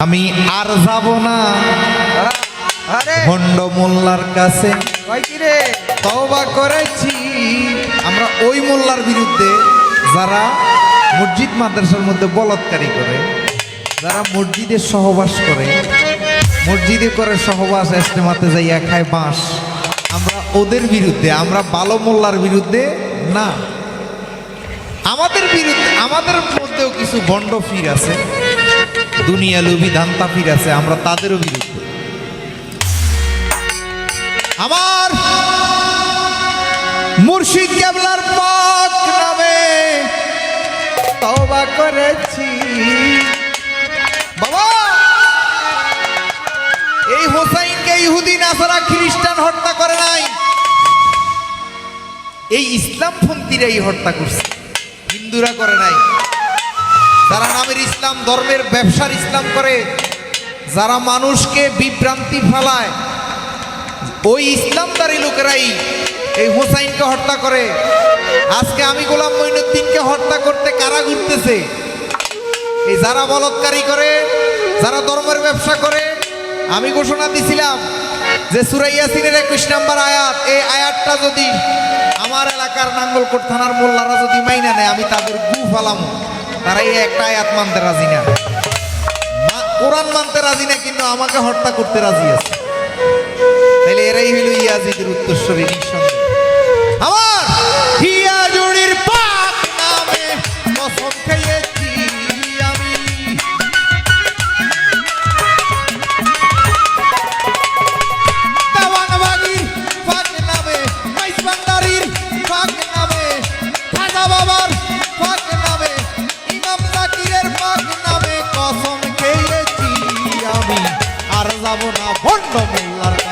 আমি আর যাব না। আরে। ভণ্ড মোল্লার কাছে তওবা করেছি। আমরা ওই মোল্লার বিরুদ্ধে যারা মসজিদ মাদ্রাসার মধ্যে বলৎকারী করে যারা মসজিদে সহবাস করে মসজিদে করে সহবাস এস্টেমাতে যাইয়া খায় বাঁশ আমরা ওদের বিরুদ্ধে আমরা ভালো মোল্লার বিরুদ্ধে না। আমাদের বিরুদ্ধে আমাদের মধ্যেও কিছু বন্ড ফির আছে। দুনিয়া লুবি ধান্তা ফির আছে, আমরা তাদেরও বিরুদ্ধে। আমার মুর্শিদ কেবলার পাক নামে তওবা করেছি। বাবা! এই হোসাইনকে ইহুদি, নাসারা খ্রিস্টান হত্যা করে নাই। এই ইসলামপন্থীরাই হত্যা করছে। হিন্দুরা করে নাই। যারা নামের ইসলাম, ধর্মের ব্যবসার ইসলাম করে, যারা মানুষকে বিভ্রান্তি ফেলায়, ওই ইসলামদারি লোকেরাই এই হোসাইনকে হত্যা করে। আজকে আমি গোলাম মঈনুদ্দিনকে হত্যা করতে কারা ঘুরতেছে? এই যারা বলৎকারী করে, যারা ধর্মের ব্যবসা করে, আমি ঘোষণা দিছিলাম যে সুরাইয়াসিনের একুশ নাম্বার আয়াত, এই আয়াতটা যদি আমার এলাকার নাঙ্গলকোট থানার মোল্লারা যদি মাইনা নেয়, আমি তাদের গু ফালাম। তারা এই একটা আয়াত মানতে রাজি না। কোরআন মানতে রাজি না, কিন্তু আমাকে হত্যা করতে রাজি আছে। তাহলে এরাই হইল ইয়াজিদের উত্তরস্বরী নিঃসন্দেহ। আমার যাব না ভণ্ড মোল্লার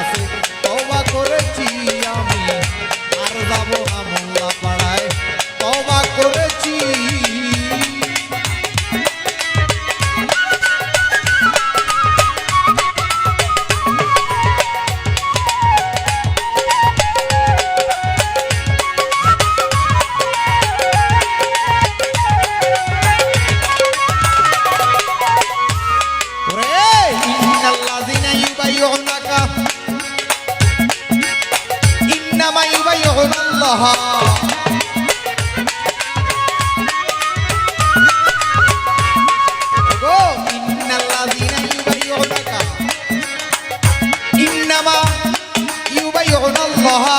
ইন্নাল্লাযিনা ইউবাইয়ুনাকা ইন্নামা ইউবাইয়ুনাল্লাহ। ওগো ইন্নাল্লাযিনা ইউবাইয়ুনাকা। ইন্নামা ইউবাইয়ুনাল্লাহ। ওরে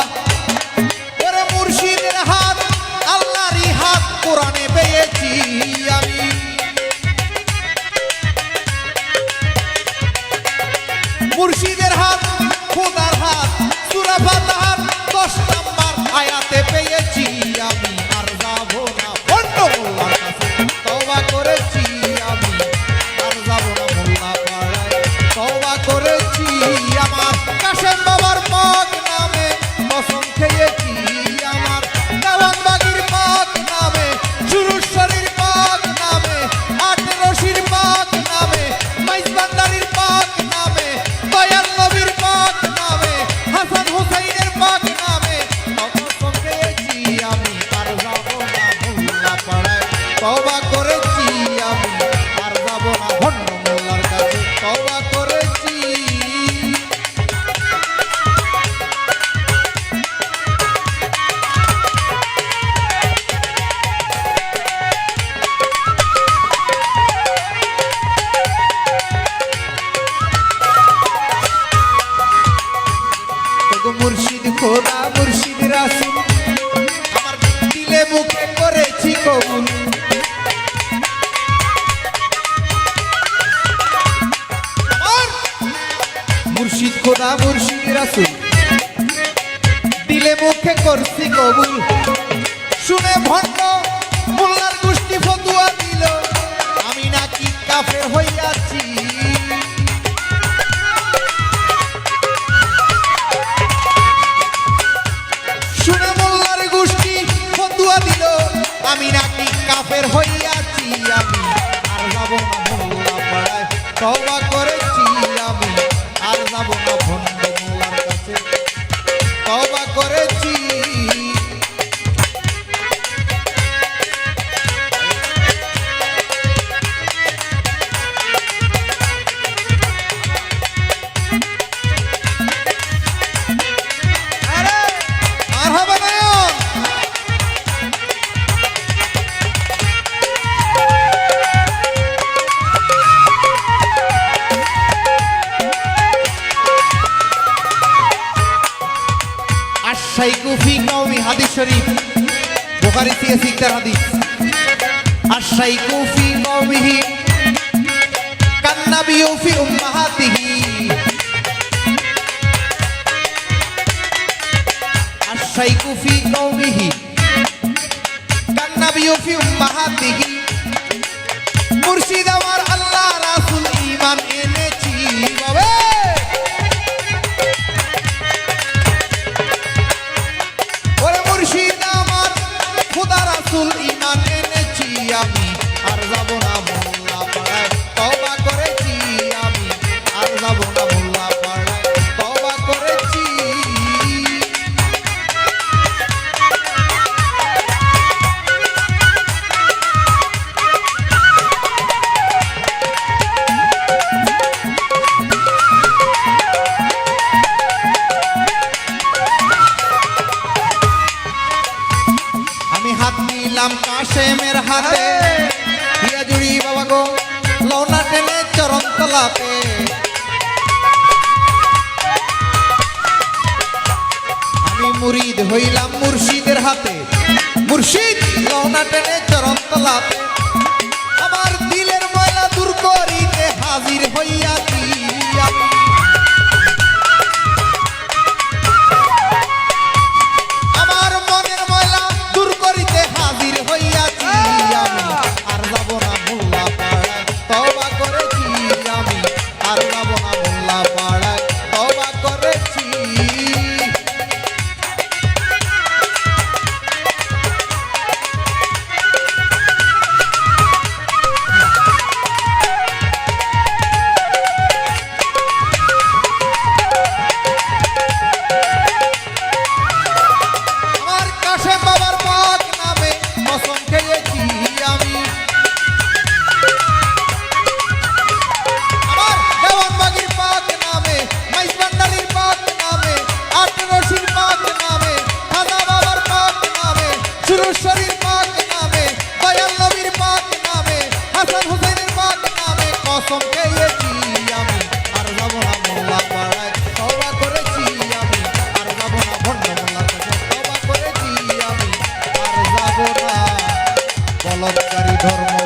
হাত খোদার হাত সুরা হাত মুর্শিদ, খোদা মুর্শিদ, রাসুল। আমার দিলে মুখে করেছি কবুল। মুর্শিদ, খোদা মুর্শিদ, রাসুল। দিলে মুখে করছি কবুল। শুনে ভণ্ড মোল্লার গোষ্ঠী ফতুয়া দিল। আমি নাকি কাফের হইয়াছি। তওবা ফি কওমি হাদিস শরীফ, বুখারী থেকে সিকতার হাদিস। আশাইকু ফি কওমিহি ফি উম্মাহাতিহি। ফি কান্নাবিয়ু ফি উম্মাহাতিহি। মুর্শিদ আমার আল্লাহ রাসূল, ঈমান এনেছি। বাবে! রাসূল ইমান এনেছি আমি। আর যাব নিলাম কাশেমের হাতে। হিয়া জুড়ি বাবা গো লওনা টেনে চরণ তলাতে। আমি মুরিদ হইলাম মুর্শিদের হাতে। মুর্শিদ লওনা টেনে চরণ তলাতে। আমার দিলের ময়লা দূর করিতে হাজির হইয়াছি ধর্ম